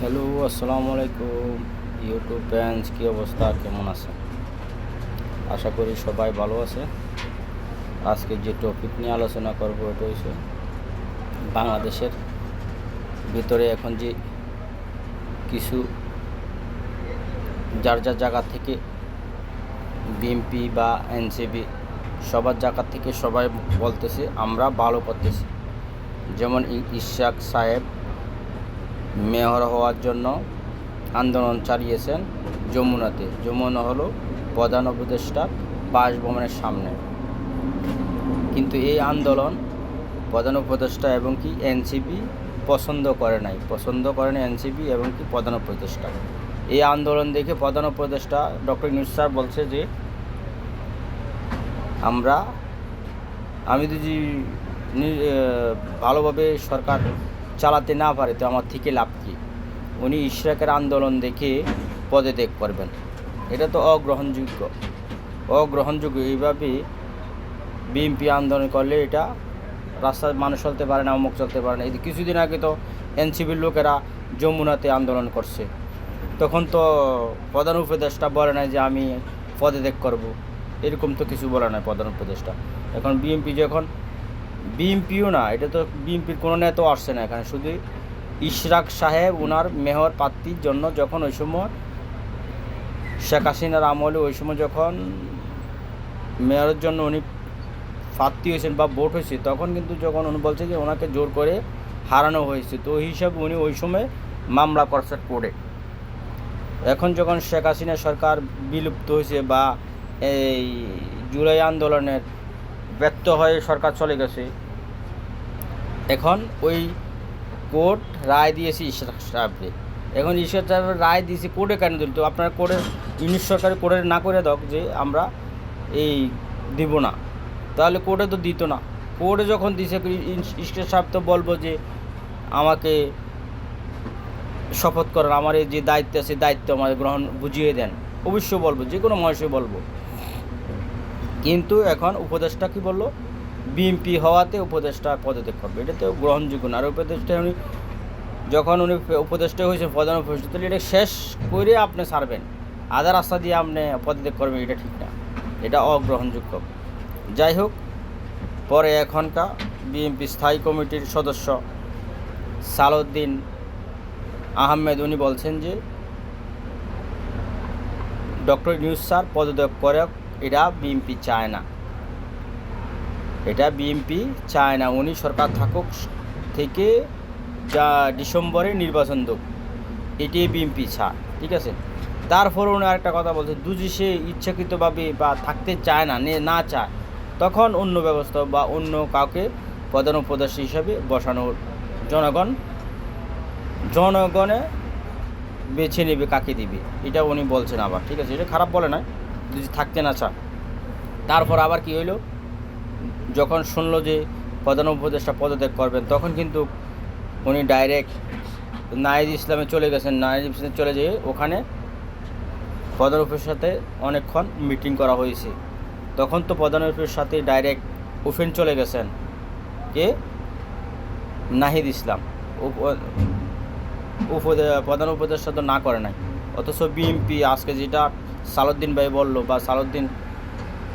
Hello, আসসালামু আলাইকুম। YouTube fans কী অবস্থা? কেমন আছে আশা করি সবাই ভালো আছে। আজকে যে টপিক নিয়ে আলোচনা করব, এটা হচ্ছে বাংলাদেশের ভিতরে এখন যে কিছু যার যার জায়গা থেকে বিএমপি বা এনসিবি সবার জায়গা থেকে সবাই বলতেছে, আমরা ভালো করতেছি। যেমন ইশাক সাহেব মেয়র হওয়ার জন্য আন্দোলন চালিয়েছেন যমুনাতে। যমুনা হলো প্রধান উপদেষ্টা বাসভবনের সামনে। কিন্তু এই আন্দোলন প্রধান উপদেষ্টা এবং কি এনসিপি পছন্দ করে নাই। পছন্দ করেন এনসিপি এবং কি প্রধান উপদেষ্টা। এই আন্দোলন দেখে প্রধান উপদেষ্টা ডক্টর ইউনুস স্যার বলছে যে, আমরা, আমি যদি ভালোভাবে সরকার চালাতে না পারে তো আমার থেকে লাভ কী? উনি ইশরাকের আন্দোলন দেখে পদে পদত্যাগ করবেন। এটা তো অগ্রহণযোগ্য। অগ্রহণযোগ্য এইভাবে বিএনপি আন্দোলন করলে এটা রাস্তায় মানুষ চলতে পারে না, অমুক চলতে পারে না। এই কিছুদিন আগে তো এনসিপির লোকেরা যমুনাতে আন্দোলন করছে। তখন তো প্রধান উপদেষ্টা বলে নাই যে আমি পদত্যাগ করব। এরকম তো কিছু বলে নাই প্রধান উপদেষ্টা। এখন বিএনপি যখন বিএনপিও না, এটা তো বিএনপির কোনো নেতাও আসছে না এখানে। শুধু ইশরাক সাহেব ওনার মেয়র প্রার্থীর জন্য যখন ওই সময় শেখ হাসিনার আমলে ওই সময় যখন মেয়রের জন্য উনি প্রার্থী হয়েছেন বা ভোট হয়েছে, তখন কিন্তু যখন উনি বলছে যে ওনাকে জোর করে হারানো হয়েছে, তো ওই হিসাবে উনি ওই সময় মামলা করছে কোর্টে। এখন যখন শেখ হাসিনা সরকার বিলুপ্ত হয়েছে বা এই জুলাই আন্দোলনের ব্যর্থ হয়ে সরকার চলে গেছে। এখন ওই কোর্ট রায় দিয়েছে ঈশ্বর সাহেবকে। এখন ঈশ্বর সাহেব রায় দিয়েছে কোর্টে কেন দিল? তো আপনার কোর্টে ইংলিশ সরকার কোর্টে না করে দাও যে আমরা এই দিব না। তাহলে কোর্টে তো দিত না। কোর্টে যখন দিছে, ঈশ্বর সাহেব তো বলব যে আমাকে শপথ করার, আমার এই যে দায়িত্ব আছে, দায়িত্ব আমাদের গ্রহণ, বুঝিয়ে দেন। অবশ্যই বলব, যে কোনো মহেশে বলব। কিন্তু এখন উপদেষ্টা কি বলল? বিএমপি হওয়াতে উপদেষ্টা পদত্যাগ করবে। এটা তো গ্রহণযোগ্য না। আর উপদেষ্টা উনি যখন উনি উপদেষ্টা হয়েছেন, প্রধান উপদেষ্টা, তাহলে এটা শেষ করে আপনি ছাড়বেন। আধা রাস্তা দিয়ে আপনি পদত্যাগ করবেন, এটা ঠিক না। এটা অগ্রহণযোগ্য। যাই হোক, পরে এখনকার বিএনপি স্থায়ী কমিটির সদস্য সালউদ্দিন আহমেদ, উনি বলছেন যে, ডক্টর নিউজ স্যার পদত্যাগ করে এটা বিএনপি চায় না। এটা বিএনপি চায় না। উনি সরকার থাকুক থেকে যা ডিসেম্বরে নির্বাচন দেব এটি বিএনপি চায়, ঠিক আছে? তারপর উনি আরেকটা কথা বলছে, দুজি সে ইচ্ছাকৃতভাবে বা থাকতে চায় না, নে- চায়, তখন অন্য ব্যবস্থা বা অন্য কাউকে প্রধান উপদেষ্টা হিসাবে বসানোর জনগণ, জনগণে বেছে নেবে, কাকে দিবে, এটা উনি বলছেন আবার, ঠিক আছে? এটা খারাপ বলে না যদি থাকতে না চায় তারপর আবার কি হইল? যখন শুনলো যে প্রধান উপদেষ্টা পদত্যাগ করবেন, তখন কিন্তু উনি ডাইরেক্ট নাইজ ইসলামে চলে গেছেন। নাইজ ইসলামে চলে যেয়ে ওখানে প্রধান উপদেষ্টার সাথে অনেকক্ষণ মিটিং করা হয়েছে। তখন তো প্রধান উপদেষ্টার সাথে ডাইরেক্ট ওফেন চলে গেছেন কে? নাহিদ ইসলাম। উপ- উপদে- প্রধান উপদেষ্টা তো না করে নাই। অথচ বিএনপি আজকে যেটা সালুদ্দিন ভাই বলল বা সালুদ্দিন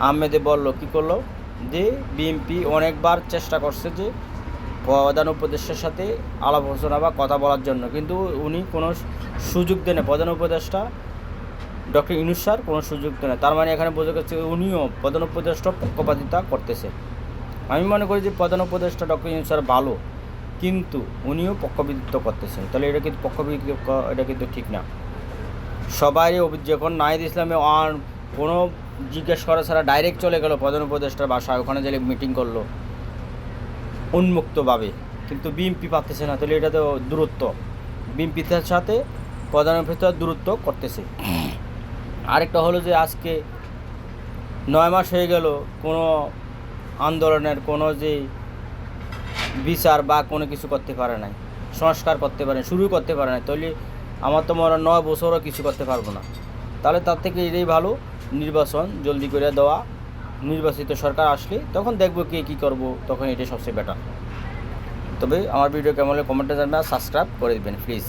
আহমেদে বলল, কি করল? যে বিএনপি অনেকবার চেষ্টা করছে যে প্রধান উপদেষ্টার সাথে আলাপ আলোচনা বা কথা বলার জন্য। কিন্তু উনি কোনো সুযোগ দেন প্রধান উপদেষ্টা ডক্টর ইনুস স্যার কোনো সুযোগ দেন তার মানে এখানে বোঝা গেছে উনিও প্রধান উপদেষ্টা পক্ষপাতিতা করতেছে। আমি মনে করি যে প্রধান উপদেষ্টা ডক্টর ইনুস স্যার ভালো, কিন্তু উনিও পক্ষপাতিত্ব করতেছেন। তাহলে এটা কিন্তু পক্ষপাতিত্ব এটা কিন্তু ঠিক না। সবাই যখন নাহিদ ইসলামে কোনো জিজ্ঞেস করা ছাড়া ডাইরেক্ট চলে গেল প্রধান উপদেষ্টার বাসায়, ওখানে গেলে মিটিং করল, উন্মুক্তভাবে। কিন্তু বিএমপি পাচ্ছে না, তাহলে এটা তো দূরত্ব। বিএমপির সাথে প্রধান উপদেষ্টা দূরত্ব করতেছে। আরেকটা হলো যে আজকে নয় মাস হয়ে গেল কোনো আন্দোলনের, কোনো যে বিচার বা কোনো কিছু করতে পারে নাই, সংস্কার করতে পারে শুরু করতে পারে না তাহলে আমার তো মনে নয় বছরও কিছু করতে পারব না। তাহলে তার থেকে এটাই ভালো, নির্বাচন জলদি করে দেওয়া। নির্বাচিত সরকার আসলে তখন দেখব কে কী করব, তখন এটাই সবচেয়ে বেটার তবে আমার ভিডিও কেমন হলে কমেন্টে জানবেন সাবস্ক্রাইব করে দেবেন প্লিজ